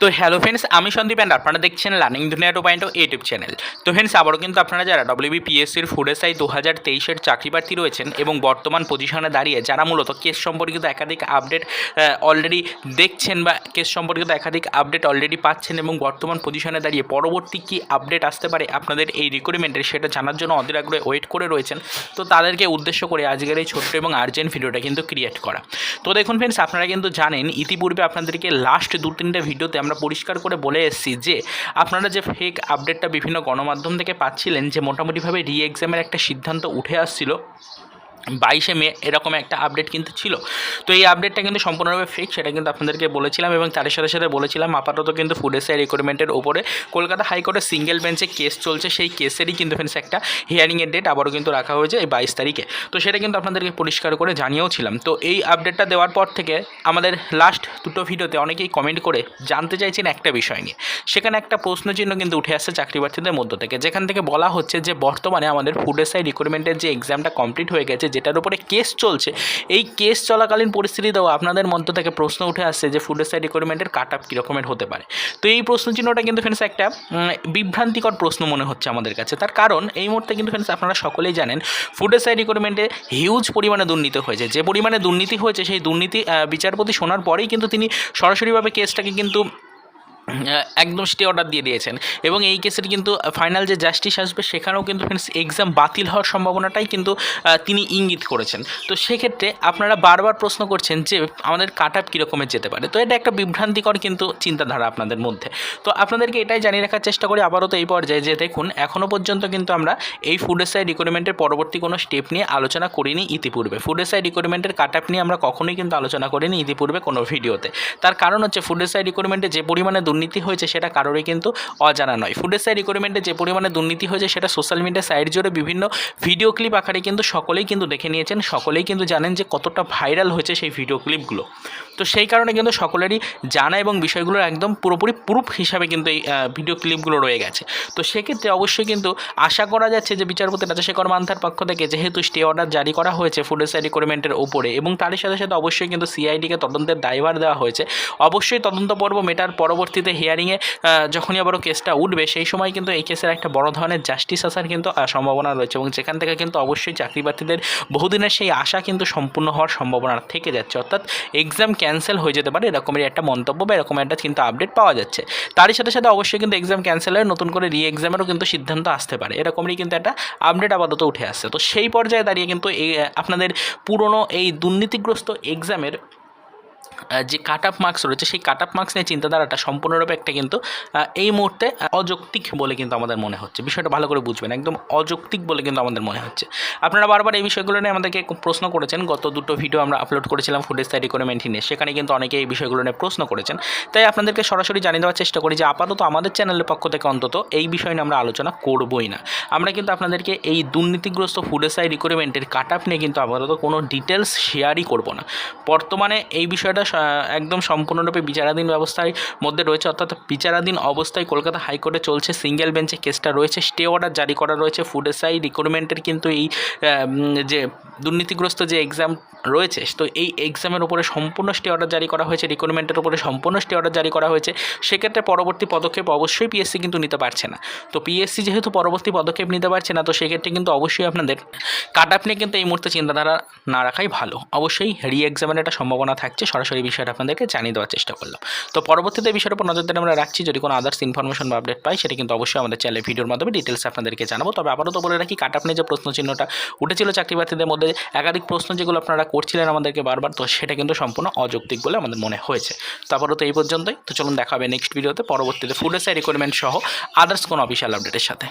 তো hello friends আমি Sandeep and আপনারা দেখছেন learning Duniya two point YouTube channel তো ফ্রেন্ডস আবারও কিন্তু আপনারা যারা ডব্লিউবিপিএসসির ফুড এসআই দু হাজার তেইশের চাকরি প্রার্থী রয়েছেন এবং বর্তমান পজিশনে দাঁড়িয়ে যারা মূলত কেস সম্পর্কিত একাধিক আপডেট অলরেডি দেখছেন বা কেস সম্পর্কিত একাধিক আপডেট অলরেডি পাচ্ছেন এবং বর্তমান পজিশনে দাঁড়িয়ে পরবর্তী কী আপডেট আসতে পারে আপনাদের এই রিক্রুটমেন্টের সেটা জানার জন্য অধীর আগ্রহে ওয়েট করে রয়েছেন। তো তাদেরকে উদ্দেশ্য করে আজকের এই ছোট্ট এবং আর্জেন্ট ভিডিওটা কিন্তু ক্রিয়েট করা। তো দেখুন ফ্রেন্ডস আপনারা কিন্তু জানেন, ইতিপূর্বে আপনাদেরকে লাস্ট দু তিনটে ভিডিওতে আমরা পরিষ্কার করে বলে এসেছি যে আপনারা যে ফেক আপডেটটা বিভিন্ন গণমাধ্যম থেকে পাচ্ছিলেন যে মোটামুটিভাবে রি এক্সামের একটা সিদ্ধান্ত উঠে আসছিল বাইশে মে এরকম একটা আপডেট কিন্তু ছিল। তো এই আপডেটটা কিন্তু সম্পূর্ণভাবে ফেক সেটা কিন্তু আপনাদেরকে বলেছিলাম এবং তার সাথে সাথে বলেছিলাম, আপাতত কিন্তু ফুড এসআই রিক্রুটমেন্টের ওপরে কলকাতা হাইকোর্টের সিঙ্গেল বেঞ্চে কেস চলছে, সেই কেসেরই কিন্তু ফ্রেন্ডস একটা হিয়ারিংয়ের ডেট আবারও কিন্তু রাখা হয়েছে এই বাইশ তারিখে। তো সেটা কিন্তু আপনাদেরকে পরিষ্কার করে জানিয়েও ছিলাম তো এই আপডেটটা দেওয়ার পর থেকে আমাদের লাস্ট দুটো ভিডিওতে অনেকেই কমেন্ট করে জানতে চাইছেন একটা বিষয় নিয়ে। সেখানে একটা প্রশ্নচিহ্ন কিন্তু উঠে আসছে চাকরি প্রার্থীদের মধ্য থেকে। যেখান থেকে বলা হচ্ছে যে, বর্তমানে আমাদের ফুড এসআই রিক্রুটমেন্টের যে এক্সামটা কমপ্লিট হয়ে গেছে যেটার উপরে কেস চলছে, এই কেস চলাকালীন পরিস্থিতিতেও আপনাদের মধ্য থেকে প্রশ্ন উঠে আসছে যে ফুড সাইড রিক্রুটমেন্টের কাট আপ কীরকমের হতে পারে। তো এই প্রশ্নচিহ্নটা কিন্তু ফ্রেন্ডস একটা বিভ্রান্তিকর প্রশ্ন মনে হচ্ছে আমাদের কাছে। তার কারণ এই মুহূর্তে কিন্তু ফ্রেন্ডস আপনারা সকলেই জানেন ফুড সাইড রিক্রুটমেন্টে হিউজ পরিমাণে দুর্নীতি হয়েছে। যে পরিমাণে দুর্নীতি হয়েছে, সেই দুর্নীতি বিচারপতি শোনার পরেই কিন্তু তিনি সরাসরিভাবে কেসটাকে কিন্তু একদম স্টে অর্ডার দিয়ে দিয়েছেন। এবং এই কেসের কিন্তু ফাইনাল যে জাস্টিস আসবে, সেখানেও কিন্তু ফ্রেন্ডস এক্সাম বাতিল হওয়ার সম্ভাবনাটাই কিন্তু তিনি ইঙ্গিত করেছেন। তো সেক্ষেত্রে আপনারা বারবার প্রশ্ন করছেন যে, আমাদের কাট আপ কীরকমের যেতে পারে? তো এটা একটা বিভ্রান্তিকর কিন্তু চিন্তাধারা আপনাদের মধ্যে। তো আপনাদেরকে এটাই জানিয়ে রাখার চেষ্টা করি আবারও তো এই পর্যায়ে যে, দেখুন এখনও পর্যন্ত কিন্তু আমরা এই ফুড এসআই রিক্রুটমেন্টের পরবর্তী কোনো স্টেপ নিয়ে আলোচনা করিনি ইতিপূর্বে। ফুড এসআই রিক্রুটমেন্টের কাট আপ নিয়ে আমরা কখনোই কিন্তু আলোচনা করিনি ইতিপূর্বে কোনো ভিডিওতে তার কারণ হচ্ছে ফুড এসআই রিক্রুটমেন্টে যে পরিমাণে দুর্নীতি হয়েছে সেটা কারোরই কিন্তু অজানা নয়। ফুডের সাইড রিকোয়ারমেন্টে যে পরিমাণে দুর্নীতি হয়েছে সেটা সোশ্যাল মিডিয়া সাইট জুড়ে বিভিন্ন ভিডিও ক্লিপ আকারে কিন্তু সকলেই কিন্তু দেখে নিয়েছেন, সকলেই কিন্তু জানেন যে কতটা ভাইরাল হয়েছে সেই ভিডিও ক্লিপগুলো তো সেই কারণে কিন্তু সকলেরই জানা এবং বিষয়গুলোর একদম পুরোপুরি প্রুফ হিসাবে কিন্তু এই ভিডিও ক্লিপগুলো রয়ে গেছে। তো সেক্ষেত্রে অবশ্যই কিন্তু আশা করা যাচ্ছে যে বিচারপতি রাজশেখর মান্থার পক্ষ থেকে যেহেতু স্টে অর্ডার জারি করা হয়েছে ফুড এসআই রিক্রুটমেন্টের উপরে এবং তারই সাথে সাথে অবশ্যই কিন্তু সিআইডিকে তদন্তের দায়ভার দেওয়া হয়েছে, অবশ্যই তদন্ত পর্ব মেটার পরবর্তীতে হিয়ারিংয়ে যখনই আবারও কেসটা উঠবে, সেই সময় কিন্তু এই কেসের একটা বড় ধরনের জাস্টিস আসার কিন্তু সম্ভাবনা রয়েছে এবং যেখান থেকে কিন্তু অবশ্যই চাকরি প্রার্থীদের বহুদিনের সেই আশা কিন্তু সম্পূর্ণ হওয়ার সম্ভাবনা থেকে যাচ্ছে। অর্থাৎ এক্সাম ক্যান্সেল হয়ে যেতে পারে এরকমের একটা মন্তব্য বা এরকম একটা কিন্তু আপডেট পাওয়া যাচ্ছে। তারই সাথে সাথে অবশ্যই কিন্তু এক্সাম ক্যান্সেল হয়ে নতুন করে রি এক্সামেরও কিন্তু সিদ্ধান্ত আসতে পারে। এরকমই কিন্তু একটা আপডেট আপাতত উঠে আসছে। তো সেই পর্যায়ে দাঁড়িয়ে কিন্তু আপনাদের পুরনো এই দুর্নীতিগ্রস্ত এক্সামের যে কাট আপ মার্কস রয়েছে, সেই কাট আপ মার্কস নিয়ে চিন্তাধারাটা সম্পূর্ণরূপে একটা কিন্তু এই মুহূর্তে অযৌক্তিক বলে কিন্তু আমাদের মনে হচ্ছে। বিষয়টা ভালো করে বুঝবেন, একদম অযৌক্তিক বলে কিন্তু আমাদের মনে হচ্ছে। আপনারা বারবার এই বিষয়গুলো নিয়ে আমাদেরকে প্রশ্ন করেছেন। গত দুটো ভিডিও আমরা আপলোড করেছিলাম ফুড স্টাডি রিকোয়ারমেন্ট নিয়ে। সেখানে কিন্তু অনেকে এই বিষয়গুলো নিয়ে প্রশ্ন করেছেন। তাই আপনাদেরকে সরাসরি জানিয়ে দেওয়ার চেষ্টা করি যে, আপাতত আমাদের চ্যানেলের পক্ষ থেকে অন্তত এই বিষয় নিয়ে আমরা আলোচনা করবই না। আমরা কিন্তু আপনাদেরকে এই দুর্নীতিগ্রস্ত ফুড এসআই রিকোয়ারমেন্টের কাট আপ নিয়ে কিন্তু আপাতত কোনো ডিটেলস শেয়ারই করব না। বর্তমানে এই বিষয়টা একদম সম্পূর্ণরূপে বিচারাধীন ব্যবস্থার মধ্যে রয়েছে। অর্থাৎ বিচারাধীন অবস্থায় কলকাতা হাইকোর্টে চলছে সিঙ্গেল বেঞ্চে কেসটা রয়েছে। স্টে অর্ডার জারি করা রয়েছে। ফুড এসআই রিক্রুটমেন্টের কিন্তু এই যে দুর্নীতিগ্রস্ত যে এক্সাম রয়েছে, তো এই এক্সামের উপরে সম্পূর্ণ স্টে অর্ডার জারি করা হয়েছে। রিক্রুটমেন্টের উপরে সম্পূর্ণ স্টে অর্ডার জারি করা হয়েছে। সেক্ষেত্রে পরবর্তী পদক্ষেপ অবশ্যই পিএসসি কিন্তু নিতে পারছে না। তো পিএসসি যেহেতু পরবর্তী পদক্ষেপ নিতে পারছে না, তো সেক্ষেত্রে কিন্তু অবশ্যই আপনাদের কাট আপ নিয়ে কিন্তু এই মুহূর্তে চিন্তাধারা না রাখাই ভালো। অবশ্যই রি এক্সামের একটা সম্ভাবনা থাকছে। সরাসরি বিষয়টা আপনাদেরকে জানিয়ে দেওয়ার চেষ্টা করলাম। তো পরবর্তীতে এই বিষয়ের উপর নজর দিয়ে আমরা রাখছি। যদি কোনো আদার্স ইনফরমেশন বা আপডেট পাই, সেটা কিন্তু অবশ্যই আমাদের চ্যানেলে ভিডিওর মাধ্যমে ডিটেলস আপনাদেরকে জানাব। তবে আপাতত বলে রাখি কাট আপনি যে প্রশ্ন চিহ্নটা উঠেছিল চাকরি প্রার্থীদের মধ্যে, একাধিক প্রশ্ন যেগুলো আপনারা করছিলেন আমাদেরকে বারবার, তো সেটা কিন্তু সম্পূর্ণ অযৌক্তিক বলে আমাদের মনে হয়েছে। তো আপাতত এই পর্যন্তই। তো চলুন দেখা হবে নেক্সট ভিডিওতে পরবর্তীতে ফুড এসআই রিকোয়ারমেন্ট সহ আদার্স কোনো অফিসিয়াল আপডেটের সাথে।